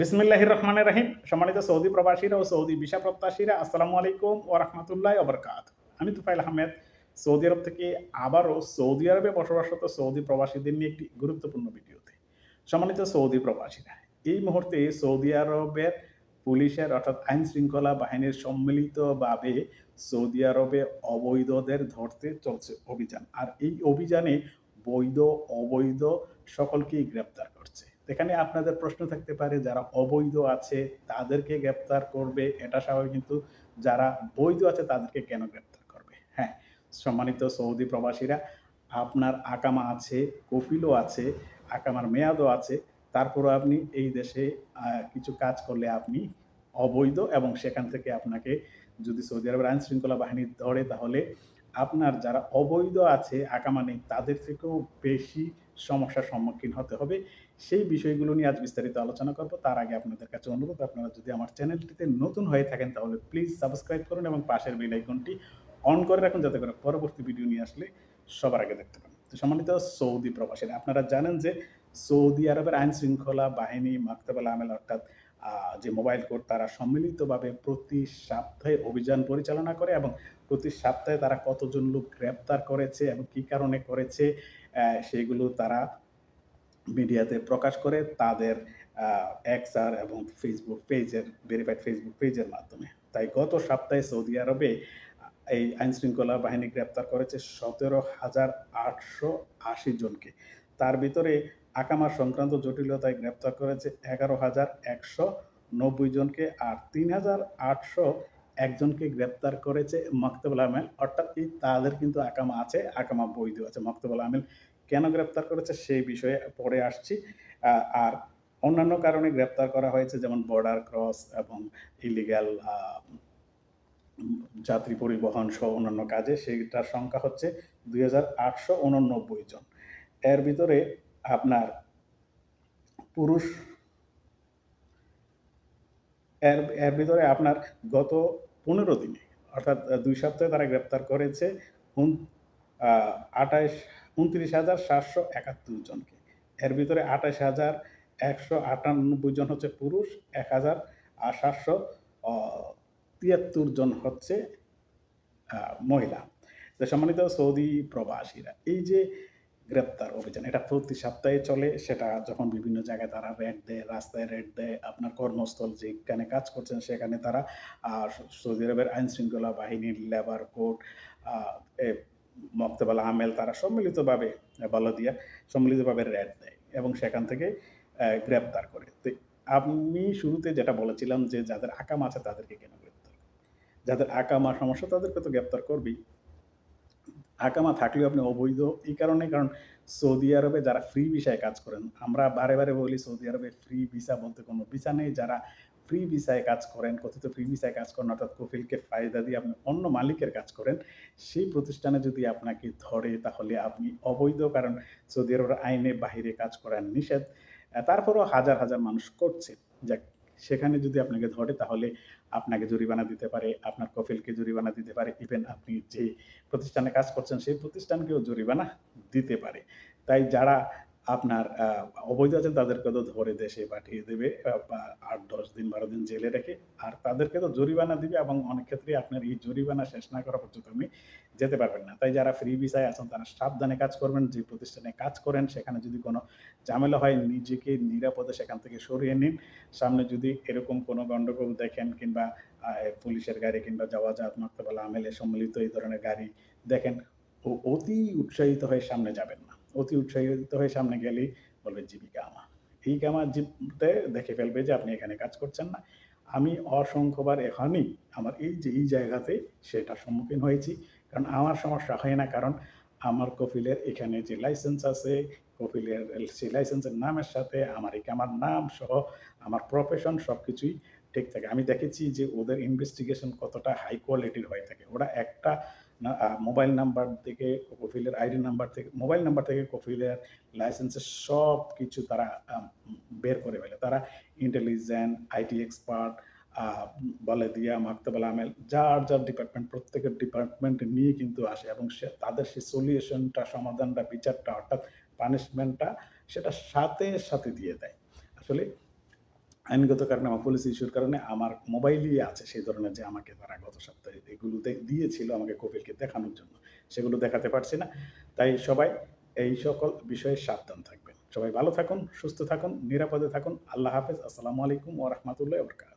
বিসমিল্লাহির রহমানের রহিম। সম্মানিত সৌদি প্রবাসীরা ও সৌদি ভিসা প্রত্যাশীরা, আসসালামু আলাইকুম ও রহমতুল্লাহ ওবরকাত আমি তুফাইল আহমেদ, সৌদি আরব থেকে আবারও সৌদি আরবে বসবাসরত সৌদি প্রবাসীদের নিয়ে একটি গুরুত্বপূর্ণ ভিডিওতে। সম্মানিত সৌদি প্রবাসীরা, এই মুহূর্তে সৌদি আরবের পুলিশের অর্থাৎ আইন শৃঙ্খলা বাহিনীর সম্মিলিতভাবে সৌদি আরবে অবৈধদের ধরতে চলছে অভিযান। আর এই অভিযানে বৈধ, অবৈধ সকলকেই গ্রেপ্তার করছে। এখানে আপনাদের প্রশ্ন থাকতে পারে, যারা অবৈধ আছে তাদেরকে গ্রেপ্তার করবে। এটা স্বাভাবিক, কিন্তু যারা বৈধ আছে তাদেরকে কেন গ্রেপ্তার করবে? হ্যাঁ সম্মানিত সৌদি প্রবাসীরা, আপনার আকামা আছে, কফিলও আছে, আকামার মেয়াদও আছে, তারপরও আপনি এই দেশে কিছু কাজ করলে আপনি অবৈধ এবং সেখান থেকে আপনাকে যদি সৌদি আরবের আইন শৃঙ্খলা বাহিনী ধরে, তাহলে আপনার যারা অবৈধ আছে, আকামা নেই, তাদের থেকেও বেশি সমস্যার সম্মুখীন হতে হবে। সেই বিষয়গুলো নিয়ে আজ বিস্তারিত আলোচনা করব। তার আগে আপনাদের কাছে অনুরোধ, আপনারা যদি আমার চ্যানেলটিতে নতুন হয়ে থাকেন, তাহলে প্লিজ সাবস্ক্রাইব করুন এবং পাশের বেল আইকনটি অন করে রাখুন, যাতে করে পরবর্তী ভিডিও নিয়ে আসলে সবার আগে দেখতে পান। তো সম্মানিত সৌদি প্রবাসীরা, আপনারা জানেন যে সৌদি আরবের আইন শৃঙ্খলা বাহিনী, মাকতাবাল আমেল অর্থাৎ যে মোবাইল কোর্ট তারা সম্মিলিতভাবে প্রতি সপ্তাহে অভিযান পরিচালনা করে এবং প্রতি সপ্তাহে তারা কতজন লোক গ্রেপ্তার করেছে এবং কি কারণে করেছে সেগুলো তারা মিডিয়াতে প্রকাশ করে তাদের এক্স আর এবং ফেসবুক পেজের ভেরিফাইড ফেসবুক পেজের মাধ্যমে। তাই গত সপ্তাহে সৌদি আরবে এই আইন শৃঙ্খলা বাহিনী গ্রেপ্তার করেছে সতেরো হাজার আটশো আশি জনকে। তার ভিতরে আকামা সংক্রান্ত জটিলতায় গ্রেপ্তার করেছে এগারো হাজার একশো নব্বই জনকে আর তিন হাজার আটশো একজনকে গ্রেপ্তার করেছে মক্তবুল আমেল অর্থাৎ তাদের কিন্তু আকামা আছে, আকামা বৈধ আছে মক্তবুল আমেল কেন গ্রেপ্তার করেছে সেই বিষয়ে পরে আসছি। আর অন্যান্য কারণে গ্রেপ্তার করা হয়েছে, যেমন বর্ডার ক্রস এবং ইলিগ্যাল যাত্রী পরিবহন সহ অন্যান্য কাজে, সেইটার সংখ্যা হচ্ছে দুই হাজার আটশো উননব্বই জন। এর ভিতরে আপনার পুরুষ, এর এর ভিতরে আপনার গত পনেরো দিনে, অর্থাৎ দুই সপ্তাহে তারা গ্রেপ্তার করেছে আঠাইশ, উনত্রিশ হাজার সাতশো একাত্তর জনকে। এর ভিতরে আঠাশ হাজার একশো আটানব্বই জন হচ্ছে পুরুষ, এক হাজার সাতশো তিয়াত্তর জন হচ্ছে মহিলা। সম্মানিত সৌদি প্রবাসীরা, এই যে গ্রেপ্তার অভিযান, এটা প্রতি সপ্তাহে চলে, সেটা যখন বিভিন্ন জায়গায় তারা রেড দেয়, রাস্তায় রেড দেয়, আপনার কর্মস্থল যেখানে কাজ করছেন সেখানে তারা সৌদি আরবের আইন শৃঙ্খলা বাহিনীর লেবার কোর্ট মক্তবাল, আমেল, তারা সম্মিলিতভাবে বলদিয়া সম্মিলিতভাবে রেড দেয় এবং সেখান থেকে গ্রেপ্তার করে। তো আমি শুরুতে যেটা বলেছিলাম যে যাদের আকাম আছে তাদেরকে কেন গ্রেপ্তার? যাদের আকামা সমস্যা তাদেরকে তো গ্রেপ্তার করবেই আকামা থাকলেও আপনি অবৈধ এই কারণে কারণ সৌদি আরবে যারা ফ্রি ভিসায় কাজ করেন, আমরা বারে বারে বলি সৌদি আরবে ফ্রি ভিসা বলতে কোনো ভিসা নেই। যারা ফ্রি ভিসায় কাজ করেন, কথিত ফ্রি ভিসায় কাজ করেন, অর্থাৎ কফিলকে ফায়দা দিয়ে আপনি অন্য মালিকের কাজ করেন, সেই প্রতিষ্ঠানে যদি আপনাকে ধরে, তাহলে আপনি অবৈধ, কারণ সৌদি আরবের আইনে বাহিরে কাজ করার নিষেধ। তারপরেও হাজার হাজার মানুষ করছে। যাক, সেখানে যদি আপনাকে ধরে, তাহলে আপনাকে জরিমানা দিতে পারে, আপনার কফিলকে জরিমানা দিতে পারে ইভেন আপনি যে প্রতিষ্ঠানে কাজ করছেন, সেই প্রতিষ্ঠানকেও জরিমানা দিতে পারে। তাই যারা আপনার অবৈধ আছেন তাদেরকে তো ধরে দেশে পাঠিয়ে দেবে আট, দশ দিন, বারো দিন জেলে রেখে। আর তাদেরকে তো জরিমানা দিবে এবং অনেক ক্ষেত্রে আপনার এই জরিমানা শেষ না করা পর্যন্ত আপনি যেতে পারবেন না। তাই যারা ফ্রি ভিসায় আছেন, তারা সাবধানে কাজ করবেন, যে প্রতিষ্ঠানে কাজ করেন, সেখানে যদি কোনো ঝামেলা হয়, নিজেকে নিরাপদে সেখান থেকে সরিয়ে নিন। সামনে যদি এরকম কোনো গণ্ডগোল দেখেন কিংবা পুলিশের গাড়ি কিংবা জাওয়াজাত মাক্তবালা আমেলে সম্মিলিত এই ধরনের গাড়ি দেখেন অতি উৎসাহিত হয়ে সামনে যাবেন না। অতি উৎসাহিত হয়ে সামনে গেলেই বলবে জীবিকা আমা এই কামা জিপতে দেখে ফেলবে যে আপনি এখানে কাজ করছেন না। আমি অসংখ্যবার এখানেই আমার এই যে, এই জায়গাতে সেটার সম্মুখীন হয়েছি। কারণ আমার সমস্যা হয় না, কারণ আমার কপিলের এখানে যে লাইসেন্স আছে, কপিলের সেই লাইসেন্সের নামের সাথে, আমার এই আমার নাম সহ আমার প্রফেশন সব কিছুই ঠিক থাকে। আমি দেখেছি যে ওদের ইনভেস্টিগেশন কতটা হাই কোয়ালিটির হয়ে থাকে। ওরা একটা মোবাইল নাম্বার থেকে কফিলের আইডি নাম্বার থেকে, মোবাইল নাম্বার থেকে কফিলের লাইসেন্সের সব কিছু তারা বের করে ফেলে। তারা ইন্টেলিজেন্ট আইটি এক্সপার্ট বলে দিয়া মাকতাবাল আমেল যার যার ডিপার্টমেন্ট প্রত্যেকের ডিপার্টমেন্ট নিয়ে কিন্তু আসে এবং সে, তাদের সেই সলিউশনটা সমাধানটা, বিচারটা, অর্থাৎ পানিশমেন্টটা সেটা সাথে সাথে দিয়ে দেয়। আসলে আইনগত কারণে আমার পলিসি ইস্যুর কারণে আমার মোবাইলই আছে সেই ধরনের যে আমাকে তারা গত সপ্তাহে এগুলো দিয়েছিল আমাকে কপিলকে দেখানোর জন্য। সেগুলো দেখাতে পারছি না। তাই সবাই এই সকল বিষয়ে সাবধান থাকবেন। সবাই ভালো থাকুন, সুস্থ থাকুন, নিরাপদে থাকুন। আল্লাহ হাফেজ। আসসালামু আলাইকুম ও রহমতুল্লাহ ওয়া বারাকাতুহু।